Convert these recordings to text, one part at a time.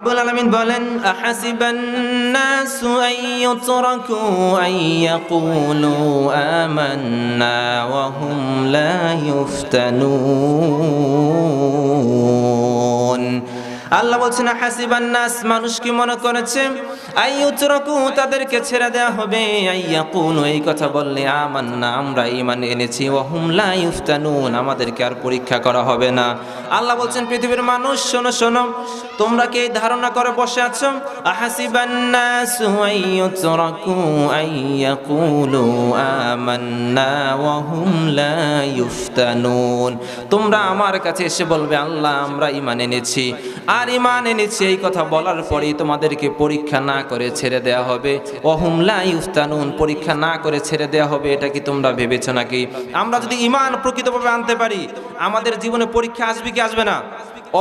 রব্বুল আলামিন বলেন আহাসিবান নাসু আন ইউতরাকু আন ইয়াকুলু আমান্না ওয়া হুম লা ইফতানুন আল্লাহ বলছেন, হাসিবান নাস, মানুষ কি মনে করেছে, আই উতরাকু, তাদেরকে ছেড়ে দেওয়া হবে? আইয়া কোন এই কথা বললে আমান্না, আমরা ইমান এনেছি। ওয়া হুম লা ইফতানুন, আমাদেরকে আর পরীক্ষা করা হবে না। আল্লাহ বলছেন, পৃথিবীর মানুষ, শোনো শোনো, তোমরা কি এই ধারণা করে বসে আছো? আহাসিবান নাসু, আই ইউতরাকু আই ইয়াকুলু, আমান্না ওয়া হুম লা ইফতানুন। তোমরা আমার কাছে এসে বলবে, আল্লাহ, আমরা ইমান এনেছি। আর ইমান এনেছি, এই কথা বলার পরেই তোমাদেরকে পরীক্ষা না করে ছেড়ে দেয়া হবে। অহুমলা ইউস্তানুন পরীক্ষা না করে ছেড়ে দেয়া হবে, এটা কি তোমরা ভেবেছো নাকি? আমরা যদি ইমান প্রকৃতভাবে আনতে পারি, আমাদের জীবনে পরীক্ষা আসবে কি আসবে না?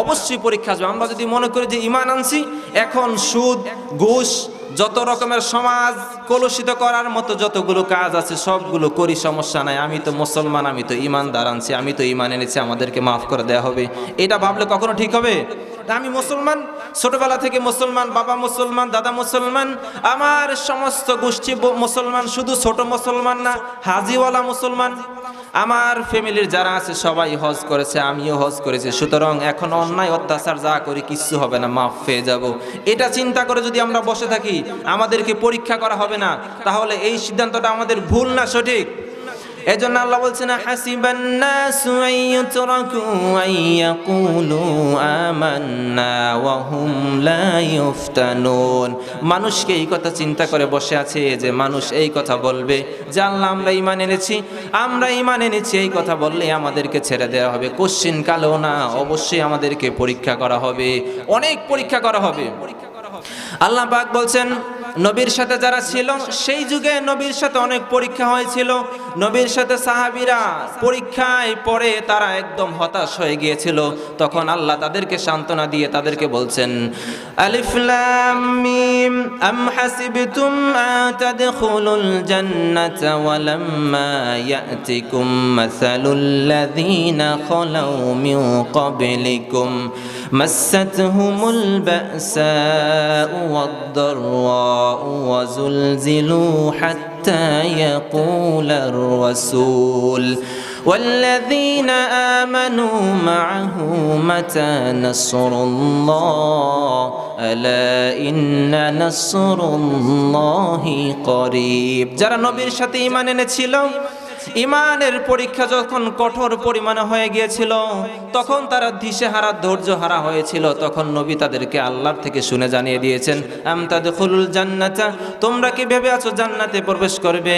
অবশ্যই পরীক্ষা আসবে। আমরা যদি মনে করি যে ইমান আনছি, এখন সুদ, ঘুষ যত রকমের সমাজ কলুষিত করার মতো যতগুলো কাজ আছে, সবগুলো করি, সমস্যা নাই। আমি তো মুসলমান, আমি তো ইমানদার আনছি, আমি তো ইমান এনেছি, আমাদেরকে মাফ করে দেওয়া হবে। এটা ভাবলে কখনো ঠিক হবে? আমি মুসলমান, ছোটবেলা থেকে মুসলমান, বাবা মুসলমান, দাদা মুসলমান, আমার সমস্ত গোষ্ঠী মুসলমান, শুধু ছোট মুসলমান না, হাজিওয়ালা মুসলমান আমার ফ্যামিলির যারা আছে, সবাই হজ করেছে, আমিও হজ করেছি। সুতরাং এখন অন্যায়, অত্যাচার যা করি, কিচ্ছু হবে না, মাফ পেয়ে যাব। এটা চিন্তা করে যদি আমরা বসে থাকি, আমাদেরকে পরীক্ষা করা হবে না, তাহলে এই সিদ্ধান্তটা আমাদের ভুল না সঠিক? এজন্য আল্লাহ বলছেন, হাসিবান নাসু আন ইউতরাকু আন ইয়াকুলু আমান্না ওয়া হুম লা ইফতানুন মানুষকে এই কথা চিন্তা করে বসে আছে যে মানুষ এই কথা বলবে। যে আল্লাহ, আমরা ঈমান এনেছি, আমরা ঈমান এনেছি, এই কথা বললে আমাদেরকে ছেড়ে দেওয়া হবে। কোশ্চিন কালেও না, অবশ্যই আমাদেরকে পরীক্ষা করা হবে। অনেক পরীক্ষা করা হবে। আল্লাহ পাক বলছেন নবীর সাথে যারা ছিল, সেই যুগে নবীর সাথে অনেক পরীক্ষা হয়েছিল। নবীর সাথে সাহাবিরা পরীক্ষায় পড়ে তারা একদম হতাশ হয়ে গিয়েছিল। তখন আল্লাহ তাদেরকে সান্ত্বনা দিয়ে তাদেরকে বলছেন, আলিফ লাম মিম, আম হাসিবতুম আন তাদখুলুল জান্নাতা ওয়া লাম্মা ইয়াতিকুম মাসালুল লাযীনা খালাউ ক্বাবলিকুম। مستهم البأساء والضراء وزلزلوا حتى يقول الرسول والذين آمنوا معه متى نصر الله؟ ألا إن نصر الله قريب. جرى نبير شتيمان نتشيلو ইমানের পরীক্ষা যখন কঠোর পরিমাণে হয়ে গিয়েছিল, তখন তারা দিশেহারা ধৈর্য হারা হয়েছিল। তখন নবী তাদেরকে আল্লাহর থেকে শুনে জানিয়ে দিয়েছেন, আম তাদখুলুল জান্নাতা? তোমরা কি ভেবে আছো জান্নাতে প্রবেশ করবে?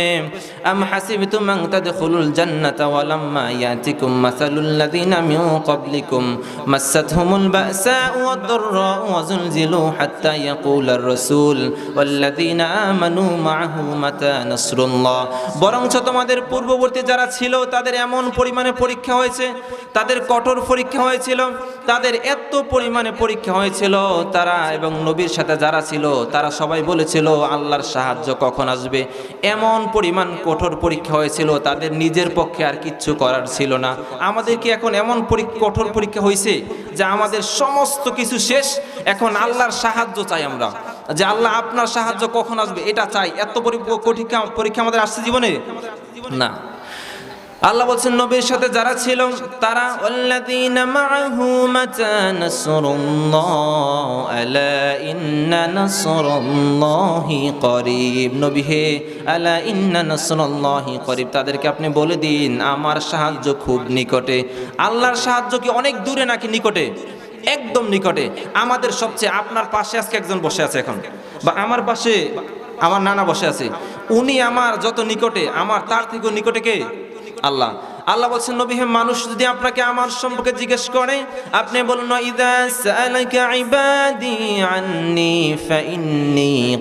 আম হাসিবতুম আন তাদখুলুল জান্নাতা ওয়া লাম্মা ইয়াতিকুম মাসালুল লাযিনা মিন ক্বাবলিকুম মাসাতহুমুল বাসাউ ওয়াদ-দাররাউ ওয়া যুলজিলু হাত্তা ইয়াকুলার রাসূল ওয়াল্লাযিনা আমানু মাআহু মাতা নাসরুল্লাহ। বরঞ্চ তোমাদের পূর্ববর্তী যারা ছিল, তাদের এমন পরিমাণে পরীক্ষা হয়েছে, তাদের কঠোর পরীক্ষা হয়েছিল, তাদের এত পরিমাণে পরীক্ষা হয়েছিল, তারা এবং নবীর সাথে যারা ছিল, তারা সবাই বলেছিল, আল্লাহর সাহায্য কখন আসবে? এমন পরিমাণ কঠোর পরীক্ষা হয়েছিল, তাদের নিজের পক্ষে আর কিচ্ছু করার ছিল না। আমাদের কি এখন এমন কঠোর পরীক্ষা হয়েছে, যে আমাদের সমস্ত কিছু শেষ? এখন আল্লাহর সাহায্য চাই আমরা। যে আল্লাহ আপনার সাহায্য কখন আসবে, এটা চাই। এত পরি- পরীক্ষা পরীক্ষা আমাদের আসছে জীবনে? না। আল্লাহ বলছেন, নবীর সাথে যারা ছিল তারা নবী হে করিব। তাদেরকে আপনি বলে দিন, আমার সাহায্য খুব নিকটে। আল্লাহর সাহায্য কি অনেক দূরে নাকি নিকটে? একদম নিকটে। আমাদের সবচেয়ে, আপনার পাশে আজকে একজন বসে আছে এখন। বা আমার পাশে, আমার নানা বসে আছে। উনি আমার যত নিকটে, আমার তার থেকেও নিকটে কে? আল্লাহ। আল্লাহ বলছেন, নবী, হে মানুষ, যদি আপনাকে আমার সম্পর্কে জিজ্ঞেস করে, আপনি বলুন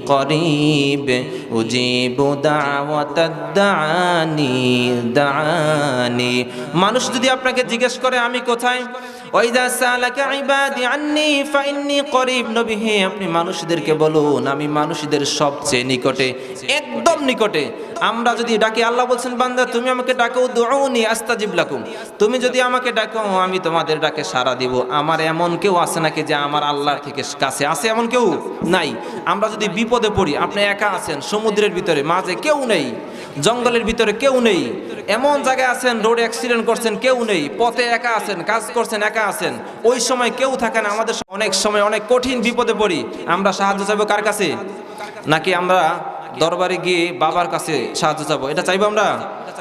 করিব মানুষ যদি আপনাকে জিজ্ঞেস করে, আমি কোথায়? ওইদা সালাকা ইবাদি আন্নি ফাইন্নি করিব। নবী, হে আপনি মানুষদেরকে বলুন, আমি মানুষদের সবচেয়ে নিকটে, একদম নিকটে। আমরা যদি ডাকি, আল্লাহ বলছেন, বান্দা, তুমি আমাকে ডাকো দুউনি আস্তাজিব লাকুম। তুমি যদি আমাকে ডাকো, আমি তোমাদের ডাকে সাড়া দিব। আমার এমন কেউ আছে নাকি যে আমার আল্লাহর থেকে কাছে আছে? এমন কেউ নাই। আমরা যদি বিপদে পড়ি, আপনি একা আছেন, সমুদ্রের ভিতরে, মাঝে কেউ নেই। জঙ্গলের ভিতরে কেউ নেই। এমন জায়গায় আছেন রোডে অ্যাক্সিডেন্ট করছেন, কেউ নেই। পথে একা আছেন, কাজ করছেন, একা আছেন। ওই সময় কেউ থাকে না। আমাদের অনেক সময়, অনেক কঠিন বিপদে পড়ি। আমরা সাহায্য চাইব কার কাছে? নাকি আমরা দরবারে গিয়ে বাবার কাছে সাহায্য চাবো এটা চাইব আমরা?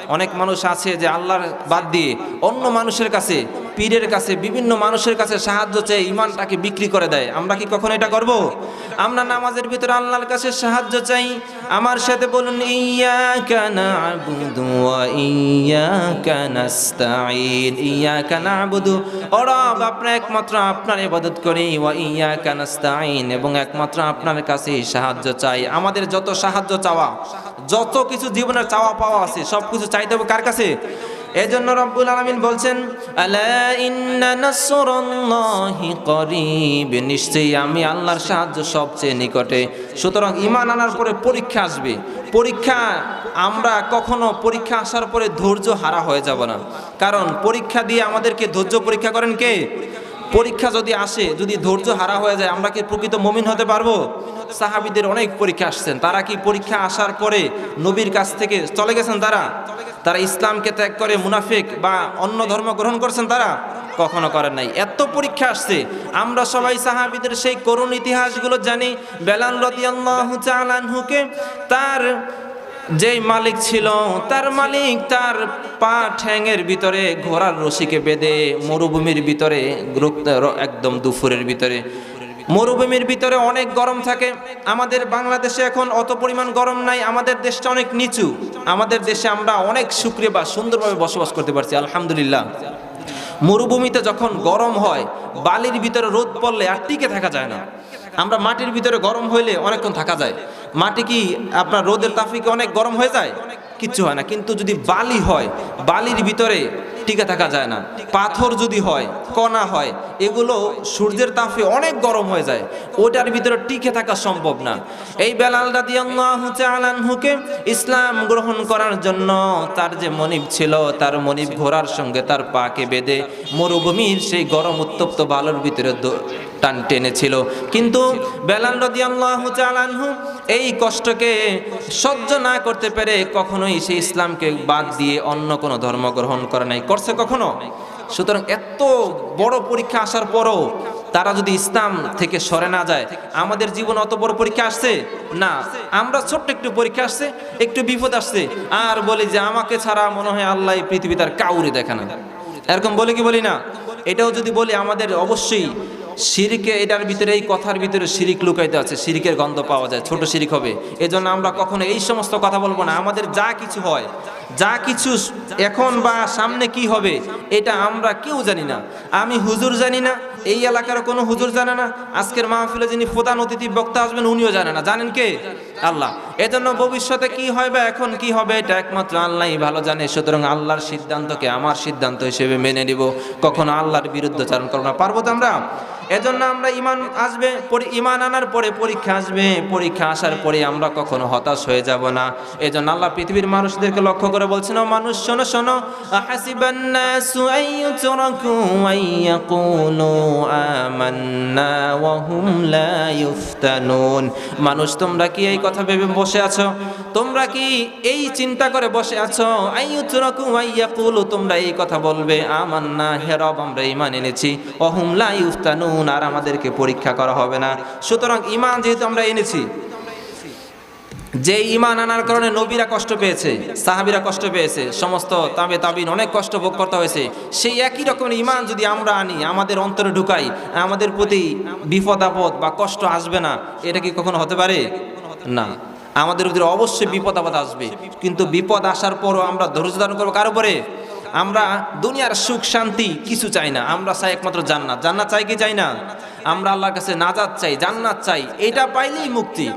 অনেক মানুষ আছে যে আল্লাহর বাদ দিয়ে অন্য মানুষের কাছে পীরের কাছে, বিভিন্ন মানুষের কাছে সাহায্য চেয়ে ইমানটাকে বিক্রি করে দেয়। আমরা কি কখন এটা করব? আমরা নামাজের ভিতরে আল্লাহর কাছে সাহায্য চাই। আমার সাথে বলুন, ইয়াকা না'বুদু ওয়া ইয়াকা নাস্তাঈন। ইয়াকা না'বুদু। ও রব আপনার একমাত্র আপনার ইবাদত করি। ওয়া ইয়াকা নাস্তাঈন। এবং একমাত্র আপনার কাছেই সাহায্য চাই। আমাদের যত সাহায্য চাওয়া, যত কিছু জীবনের চাওয়া পাওয়া আছে সব কিছু চাইতে হবে কার কাছে? এজন্য রব্বুল আলমিন বলছেন নিশ্চয়ই আমি আল্লাহর সাহায্য সবচেয়ে নিকটে। সুতরাং ইমান আনার পরে পরীক্ষা আসবে। পরীক্ষা, আমরা কখনো পরীক্ষা আসার পরে ধৈর্য হারা হয়ে যাব না। কারণ পরীক্ষা দিয়ে আমাদেরকে ধৈর্য পরীক্ষা করেন কে? পরীক্ষা যদি আসে, যদি ধৈর্য হারা হয়ে যায়, আমরা কি প্রকৃত মমিন হতে পারব? সাহাবিদের অনেক পরীক্ষা আসছেন। তারা কি পরীক্ষা আসার পরে নবীর কাছ থেকে চলে গেছেন তারা? তারা ইসলামকে ত্যাগ করে মুনাফিক বা অন্য ধর্ম গ্রহণ করছেন তারা? কখনো করেন নাই। এত পরীক্ষা আসছে। আমরা সবাই সাহাবিদের সেই করুণ ইতিহাসগুলো জানি। বেলাল রদিয়াল্লাহু চালানহুকে তার যেই মালিক ছিল, তার মালিক তার পা ঠ্যাঙের ভিতরে ঘোড়ার রশিকে বেঁধে মরুভূমির ভিতরে একদম দুপুরের ভিতরে। মরুভূমির ভিতরে অনেক গরম থাকে। আমাদের বাংলাদেশে এখন অত পরিমাণ গরম নাই। আমাদের দেশটা অনেক নিচু। আমাদের দেশে আমরা অনেক সুক্রিয় বা সুন্দরভাবে বসবাস করতে পারছি, আলহামদুলিল্লাহ। মরুভূমিতে যখন গরম হয়, বালির ভিতরে রোদ পড়লে আর টিকে থাকা যায় না। আমরা মাটির ভিতরে গরম হইলে অনেকক্ষণ থাকা যায়। মাটি কি আপনার রোদের তাফিকে অনেক গরম হয়ে যায়? কিচ্ছু হয় না। কিন্তু যদি বালি হয়, বালির ভিতরে টিকে থাকা যায় না। পাথর যদি হয়, কণা হয়, এগুলো সূর্যের তাপে অনেক গরম হয়ে যায়। ওটার ভিতরে টিকে থাকা সম্ভব না। এই বেলাল তাআলাহুকে ইসলাম গ্রহণ করার জন্য তার যে মনিব ছিল, তার মনিব ঘোড়ার সঙ্গে তার পাকে বেঁধে মরুভূমির সেই গরম উত্তপ্ত বালুর ভিতরে টান টেনেছিল। কিন্তু বেলাল রাদিয়াল্লাহু তাআলাহু এই কষ্টকে সহ্য না করতে পেরে কখনোই সে ইসলামকে বাদ দিয়ে অন্য কোনো ধর্ম গ্রহণ করে নাই। করছে কখনো? সুতরাং এত বড় পরীক্ষা আসার পরও তারা যদি ইসলাম থেকে সরে না যায়, আমাদের জীবন অত বড় পরীক্ষা আসছে? না, আমরা ছোট্ট একটু পরীক্ষা আসছে, একটু বিপদ আসছে। আর বলি যে আমাকে ছাড়া মনে হয় আল্লাহ পৃথিবী তার কাউরি দেখে না। এরকম বলি কি বলি না? এটাও যদি বলি আমাদের অবশ্যই শিরিকে এটার ভিতরে, এই কথার ভিতরে সিরিক লুকাইতে আছে, সিরিকের গন্ধ পাওয়া যায়, ছোট সিরিক হবে। এজন্য আমরা কখনো এই সমস্ত কথা বলব না। আমাদের যা কিছু হয় যা কিছু এখন বা সামনে কি হবে, এটা আমরা কেউ জানি না। আমি হুজুর জানি না, এই এলাকার কোনো হুজুর জানে না, আজকের মাহফিলে যিনি প্রধান অতিথি বক্তা আসবেন, উনিও জানে না। জানেন কে? আল্লাহ। এজন্য ভবিষ্যতে কি হয় বা এখন কি হবে, এটা একমাত্র আল্লাহই ভালো জানে। সুতরাং আল্লাহর সিদ্ধান্তকে আমার সিদ্ধান্ত হিসেবে মেনে নিব। কখনো আল্লাহর বিরুদ্ধে চারণ করব না। পারব তো আমরা? এজন্য আমরা ইমান আসবে ইমান আনার পরে পরীক্ষা আসবে। পরীক্ষা আসার পরে আমরা কখনো হতাশ হয়ে যাব না। এজন্য আল্লাহ পৃথিবীর মানুষদেরকে লক্ষ্য করে বলছেন, ও মানুষ, শোনো শোনো। আমান্না মানুষ, তোমরা কি এই কথা ভেবে বসে আছো? তোমরা কি এই চিন্তা করে বসে আছো? আইয়ুতরাকু আইয়াকুলু তোমরা এই কথা বলবে, আমান্না, হে রব, আমরা ঈমান এনেছি। ওয়া হুম লা আর আমাদেরকে পরীক্ষা করা হবে না। সুতরাং ঈমান যেহেতু আমরা এনেছি যে ইমান আনার কারণে নবীরা কষ্ট পেয়েছে, সাহাবিরা কষ্ট পেয়েছে, সমস্ত তাবে তাবিন অনেক কষ্ট ভোগ করতে হয়েছে, সেই একই রকমের ইমান যদি আমরা আনি, আমাদের অন্তরে ঢুকাই, আমাদের প্রতি বিপদ আপদ বা কষ্ট আসবে না, এটা কি কখনো হতে পারে? না। আমাদের ভিতরে অবশ্যই বিপদ আপদ আসবে, কিন্তু বিপদ আসার পরও আমরা ধৈর্য ধারণ করব কার উপরে? আমরা দুনিয়ার সুখ, শান্তি কিছু চাই না, আমরা চাই একমাত্র জান্নাত। জান্নাত চাই কি চাই না? আমরা আল্লাহর কাছে নাজাত চাই, জান্নাত চাই, এটা পাইলেই মুক্তি।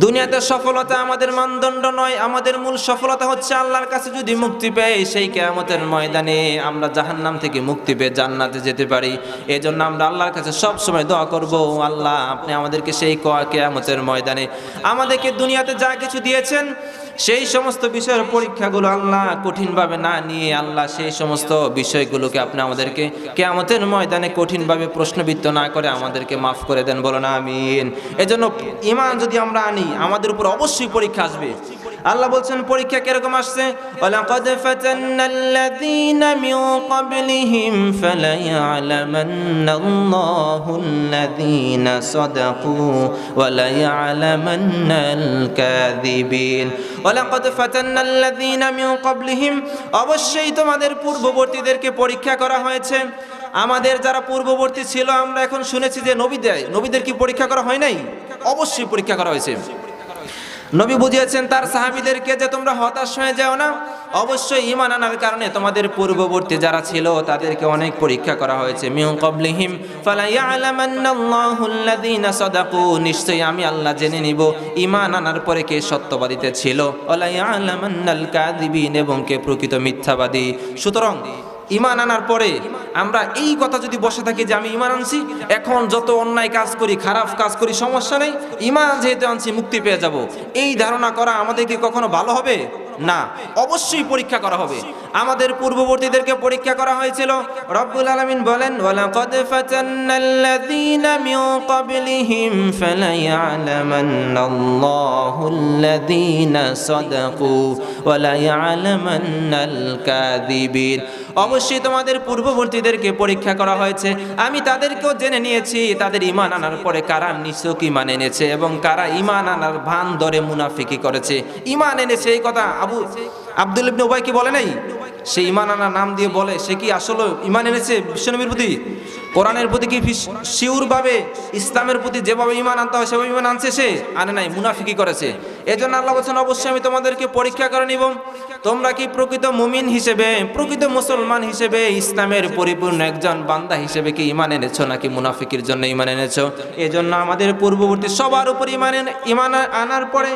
দুনিয়াতে সফলতা আমাদের মানদণ্ড নয়, আমাদের মূল সফলতা হচ্ছে আল্লাহর কাছে যদি মুক্তি পেয়ে সেই কেয়ামতের ময়দানে আমরা জাহান্নাম থেকে মুক্তি পেয়ে জান্নাতে যেতে পারি। এই জন্য আমরা আল্লাহর কাছে সব সময় দোয়া করব, আল্লাহ আপনি আমাদেরকে সেই কেয়ামতের ময়দানে আমাদেরকে দুনিয়াতে যা কিছু দিয়েছেন সেই সমস্ত বিষয়ের পরীক্ষাগুলো আল্লাহ কঠিনভাবে না নিয়ে আল্লাহ সেই সমস্ত বিষয়গুলোকে আপনি আমাদেরকে কেয়ামতের ময়দানে কঠিনভাবে প্রশ্নবিত্ত না করে আমাদেরকে মাফ করে দেন বলো না আমিন। এজন্য ইমান যদি আমরা আনি, আমাদের উপর অবশ্যই পরীক্ষা আসবে। আল্লাহ বলছেন, পরীক্ষা কীরকম আসছে? ওয়ালাকাদ ফাতান্নাল্লাযীনা মিন ক্বাবলিহিম ফালায়ালামান্নাল্লাহুল্লাযীনা সাদাকু ওয়ালায়ালামান্নাল কাযিবিন ওয়ালাকাদ ফাতান্নাল্লাযীনা মিন ক্বাবলিহিম, অবশ্যই তোমাদের পূর্ববর্তীদেরকে পরীক্ষা করা হয়েছে। আমাদের যারা পূর্ববর্তী ছিল, আমরা এখন শুনেছি যে নবীদের নবীদের কি পরীক্ষা করা হয় নাই? অবশ্যই পরীক্ষা করা হয়েছে। নবী বুঝিয়েছেন তার সাহাবিদেরকে যে তোমরা হতাশ হয়ে যাও না। অবশ্যই ইমান আনার কারণে তোমাদের পূর্ববর্তী যারা ছিল, তাদেরকে অনেক পরীক্ষা করা হয়েছে। নিশ্চয়ই আমি আল্লাহ জেনে নিব ইমান আনার পরে কে সত্যবাদীতে ছিল। এবং কে প্রকৃত মিথ্যাবাদী। সুতরাং ইমান আনার পরে আমরা এই কথা যদি বসে থাকি যে আমি ইমান আনছি, এখন যত অন্যায় কাজ করি, খারাপ কাজ করি, সমস্যা নেই ইমান যেহেতু আনছি, মুক্তি পেয়ে যাব। এই ধারণা করা আমাদের কি কখনো ভালো হবে? না, অবশ্যই পরীক্ষা করা হবে। আমাদের পূর্ববর্তীদেরকে পরীক্ষা করা হয়েছিল, রব্বুল আলামিন বলেন, ওয়ালাকাদ ফাতান্নাল্লাযীনা মিন ক্বাবলিহিম ফালায়ালামান্নাল্লাহুল্লাযীনা সাদাকু ওয়ালায়ালামান্নাল কাযিবিন। অবশ্যই তোমাদের পূর্ববর্তীদেরকে পরীক্ষা করা হয়েছে। আমি তাদেরকেও জেনে নিয়েছি, তাদের ইমান আনার পরে কারা নিশ্চক ইমান এনেছে এবং কারা ইমান আনার ভান ধরে মুনাফিকি করেছে। ইমান এনেছে এই কথা আবু আব্দুল ইবনে উবাই কি বলে নাই? সে ইমান আনার নাম দিয়ে বলে, সে কি আসলে ইমান এনেছে বিশ্বনবীর প্রতি? কোরআনের প্রতি কি শিউরভাবে, ইসলামের প্রতি যেভাবে ইমান আনতে হয়, সেভাবে ইমান আনছে সে? আনে নাই, মুনাফিকি করেছে। এজন্য আল্লাহ বলছেন, অবশ্যই আমি তোমাদেরকে পরীক্ষা করে নিব। তোমরা কি প্রকৃত মুমিন হিসেবে, প্রকৃত মুসলমান হিসেবে ইসলামের পরিপূর্ণ একজন বান্দা হিসেবে কি ইমান এনেছো নাকি মুনাফিকের জন্য ইমান এনেছো? এজন্য আমাদের পূর্ববর্তী সবার উপর ইমান ইমান আনার পরে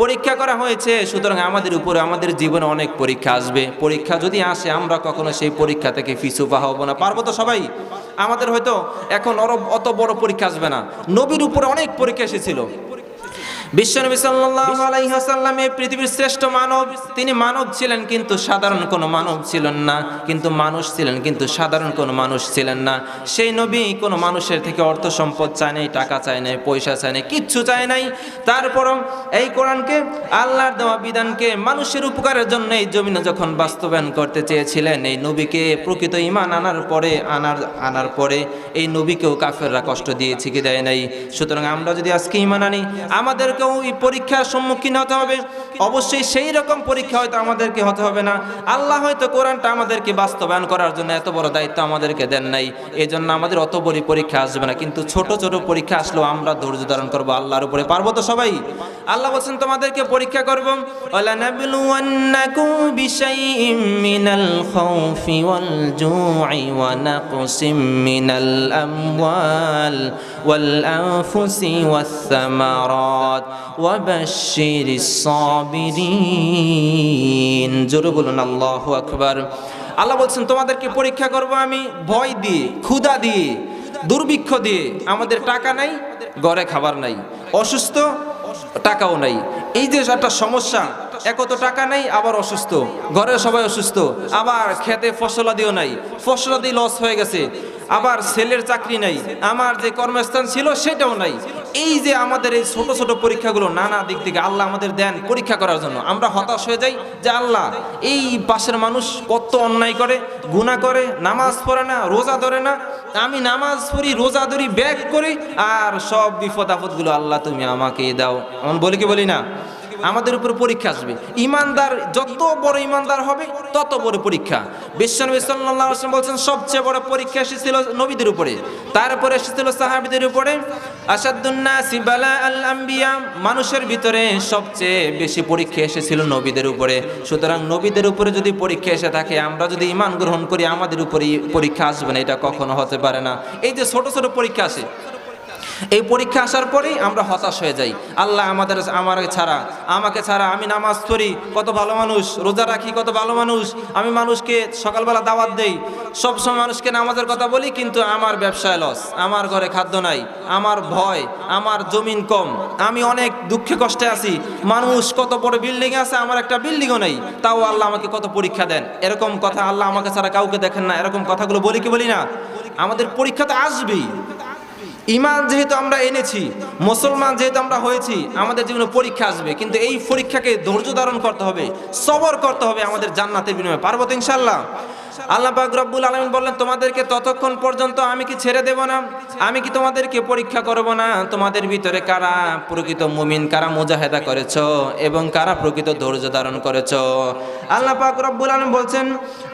পরীক্ষা করা হয়েছে। সুতরাং আমাদের উপরে আমাদের জীবনে অনেক পরীক্ষা আসবে। পরীক্ষা যদি আসে, আমরা কখনো সেই পরীক্ষা থেকে পা হব না। পারব তো সবাই? আমাদের হয়তো এখন অত বড় পরীক্ষা আসবে না। নবীর উপরে অনেক পরীক্ষা এসেছিল। বিশ্বনবী ওয়াসাল্লাম এই পৃথিবীর শ্রেষ্ঠ মানব। তিনি মানব ছিলেন কিন্তু সাধারণ কোনো মানব ছিলেন না, কিন্তু মানুষ ছিলেন কিন্তু সাধারণ কোনো মানুষ ছিলেন না। সেই নবী কোনো মানুষের থেকে অর্থ সম্পদ চায় নাই, টাকা চায় নাই, পয়সা চায় নাই, কিচ্ছু চায় নাই। তারপরও এই কোরআনকে, আল্লাহর দেওয়া বিধানকে মানুষের উপকারের জন্য এই জমিনে যখন বাস্তবায়ন করতে চেয়েছিলেন, এই নবীকে প্রকৃত ইমান আনার পরে, আনার আনার পরে এই নবীকেও কাফেররা কষ্ট দিয়েছে কি দেয় নাই? সুতরাং আমরা যদি আজকে ইমান আনি আমাদেরকেও এই পরীক্ষার সম্মুখীন হতে হবে। অবশ্যই সেই রকম পরীক্ষা হয়তো আমাদেরকে হতে হবে না। আল্লাহ হয়তো কোরআনটা আমাদেরকে বাস্তবায়ন করার জন্য এত বড় দায়িত্ব আমাদেরকে দেন নাই। এই জন্য আমাদের অত বড় পরীক্ষা আসবে না। কিন্তু ছোট ছোট পরীক্ষা আসলেও আমরা ধৈর্য ধারণ করব আল্লাহর উপরে। পারব তো সবাই? আল্লাহ বলছেন, তোমাদেরকে পরীক্ষা করব। মিনাল খাউফি ওয়াল وَبَشِّرِ الصَّابِرِينَ জোরে বলুন আল্লাহু আকবার আল্লাহ বলছেন তোমাদেরকে পরীক্ষা করব আমি ভয় দিয়ে ক্ষুধা দিয়ে দুর্ভিক্ষ দিয়ে আমাদের টাকা নাই ঘরে খাবার নাই অসুস্থ টাকাও নাই এই যে একটা সমস্যা একত টাকা নাই আবার অসুস্থ ঘরে সবাই অসুস্থ আবার খেতে ফসলাদিও নাই ফসলাদি লস হয়ে গেছে আবার ছেলের চাকরি নাই, আমার যে কর্মস্থান ছিল সেটাও নাই। এই যে আমাদের এই ছোট ছোট পরীক্ষাগুলো নানা দিক থেকে আল্লাহ আমাদের দেন পরীক্ষা করার জন্য। আমরা হতাশ হয়ে যাই যে আল্লাহ, এই পাশের মানুষ কত অন্যায় করে গুণা করে, নামাজ পড়ে না, রোজা ধরে না। আমি নামাজ পড়ি, রোজা ধরি, ব্যাগ করি, আর সব বিপদ আপদগুলো আল্লাহ তুমি আমাকে দাও। এমন বলি কি বলি না? আমাদের উপর পরীক্ষা আসবে। ইমানদার যত বড় ইমানদার হবে, তত বড় পরীক্ষা। বিশ্বনবী ওয়াসাল্লাম বলছেন, সবচেয়ে বড় পরীক্ষা এসেছিল নবীদের উপরে। তারপরে এসেছিল সাহাবিদের উপরে। মানুষের ভিতরে সবচেয়ে বেশি পরীক্ষা এসেছিল নবীদের উপরে। সুতরাং নবীদের উপরে যদি পরীক্ষা এসে থাকে, আমরা যদি ইমান গ্রহণ করি, আমাদের উপরে পরীক্ষা আসবে না, এটা কখনো হতে পারে না। এই যে ছোট ছোট পরীক্ষা আসে এই পরীক্ষা আসার পরেই আমরা হতাশ হয়ে যাই। আল্লাহ আমাদের আমার ছাড়া, আমাকে ছাড়া আমি নামাজ পড়ি, কত ভালো মানুষ, রোজা রাখি কত ভালো মানুষ, আমি মানুষকে সকালবেলা দাওয়াত দেই। সবসময় মানুষকে নামাজের কথা বলি, কিন্তু আমার ব্যবসায় লস আমার ঘরে খাদ্য নাই, আমার ভয়, আমার জমিন কম, আমি অনেক দুঃখে কষ্টে আছি। মানুষ কত বড় বিল্ডিং আছে, আমার একটা বিল্ডিংও নেই, তাও আল্লাহ আমাকে কত পরীক্ষা দেন। এরকম কথা আল্লাহ আমাকে ছাড়া কাউকে দেখেন না, এরকম কথাগুলো বলি কি বলি না? আমাদের পরীক্ষা তো আসবেই। ইমান যেহেতু আমরা এনেছি, মুসলমান যেহেতু আমরা হয়েছি, আমাদের জীবনে পরীক্ষা আসবে। কিন্তু এই পরীক্ষাকে ধৈর্য ধারণ করতে হবে, সবর করতে হবে আমাদের জান্নাতের বিনিময়ে। পার্বত ইনশাল্লাহ আল্লাহ পাক রব্বুল আলমিন বললেন, তোমাদেরকে ততক্ষণ পর্যন্ত আমি কি ছেড়ে দেব না? আমি কি তোমাদেরকে পরীক্ষা করব না? তোমাদের ভিতরে কারা প্রকৃত মুমিন, কারা মুজাহেদা করেছ এবং কারা প্রকৃত ধৈর্য ধারণ করেছ? আল্লাহ পাক রব্বুল আলম বলছেন,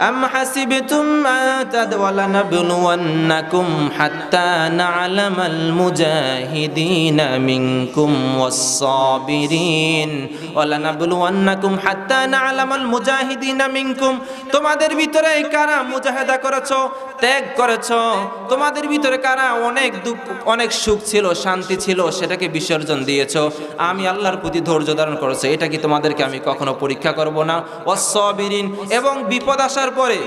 আম হাসিবতুম আতাদওয়ালা নাবলুওয়ান্নাকুম হাত্তা না'লামাল মুজাহিদিনা মিনকুম ওয়াস-সাবিরিন। ওয়ালা নাবলুওয়ান্নাকুম হাত্তা না'লামাল মুজাহিদিনা মিনকুম। তোমাদের ভিতরে কারা মুজাহেদা করেছ? ত্যাগ করেছ? তোমাদের ভিতরে কারা অনেক দুঃখ, অনেক সুখ ছিল, শান্তি ছিল, সেটাকে বিসর্জন দিয়েছ? আমি আল্লাহর প্রতি ধৈর্য ধারণ করেছ, এটা কি তোমাদেরকে আমি কখনো পরীক্ষা করব না? ওয়াস-সাবিরিন এবং বিপদ আসার পরে,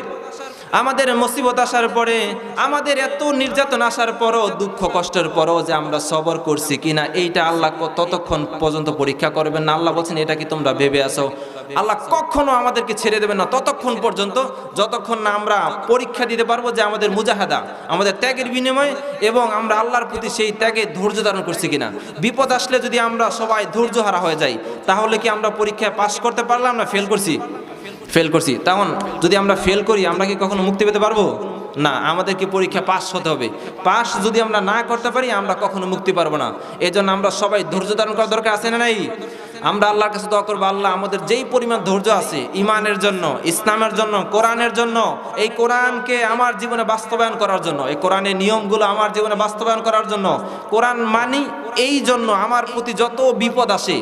আমাদের মুসিবত আসার পরে, আমাদের এত নির্যাতন আসার পরও, দুঃখ কষ্টের পরও যে আমরা সবর করছি কিনা, এইটা আল্লাহ ততক্ষণ পর্যন্ত পরীক্ষা করবেন না। আল্লাহ বলছেন, এটা কি তোমরা ভেবে আসো আল্লাহ কখনো আমাদেরকে ছেড়ে দেবেন না। ততক্ষণ পর্যন্ত যতক্ষণ না আমরা পরীক্ষা দিতে পারব যে আমাদের মুজাহাদা, আমাদের ত্যাগের বিনিময়ে এবং আমরা আল্লাহর প্রতি সেই ত্যাগে ধৈর্য ধারণ করছি কিনা। বিপদ আসলে যদি আমরা সবাই ধৈর্য হারা হয়ে যাই, তাহলে কি আমরা পরীক্ষায় পাশ করতে পারলাম না ফেল করছি? ফেল করছি। তখন যদি আমরা ফেল করি, আমরা কি কখনো মুক্তি পেতে পারব? না, আমাদেরকে পরীক্ষা পাস হতে হবে। পাস যদি আমরা না করতে পারি, আমরা কখনো মুক্তি পারব না। এই জন্য আমরা সবাই ধৈর্য ধারণ করার দরকার আছে না নাই? আমরা আল্লাহর কাছে দোয়া করব, আল্লাহ আমাদের যেই পরিমাণ ধৈর্য আছে, ইমানের জন্য, ইসলামের জন্য, কোরআনের জন্য, এই কোরআনকে আমার জীবনে বাস্তবায়ন করার জন্য, এই কোরআনের নিয়মগুলো আমার জীবনে বাস্তবায়ন করার জন্য, কোরআন মানি এই জন্য আমার প্রতি যত বিপদ আসে,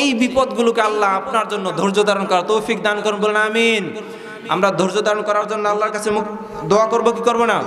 এই বিপদগুলোকে আল্লাহ আপনার জন্য ধৈর্য ধারণ করা তৌফিক দান করুন, বলেন আমিন। আমরা ধৈর্য ধারণ করার জন্য আল্লাহর কাছে মুখ, দোয়া করব কি করব না?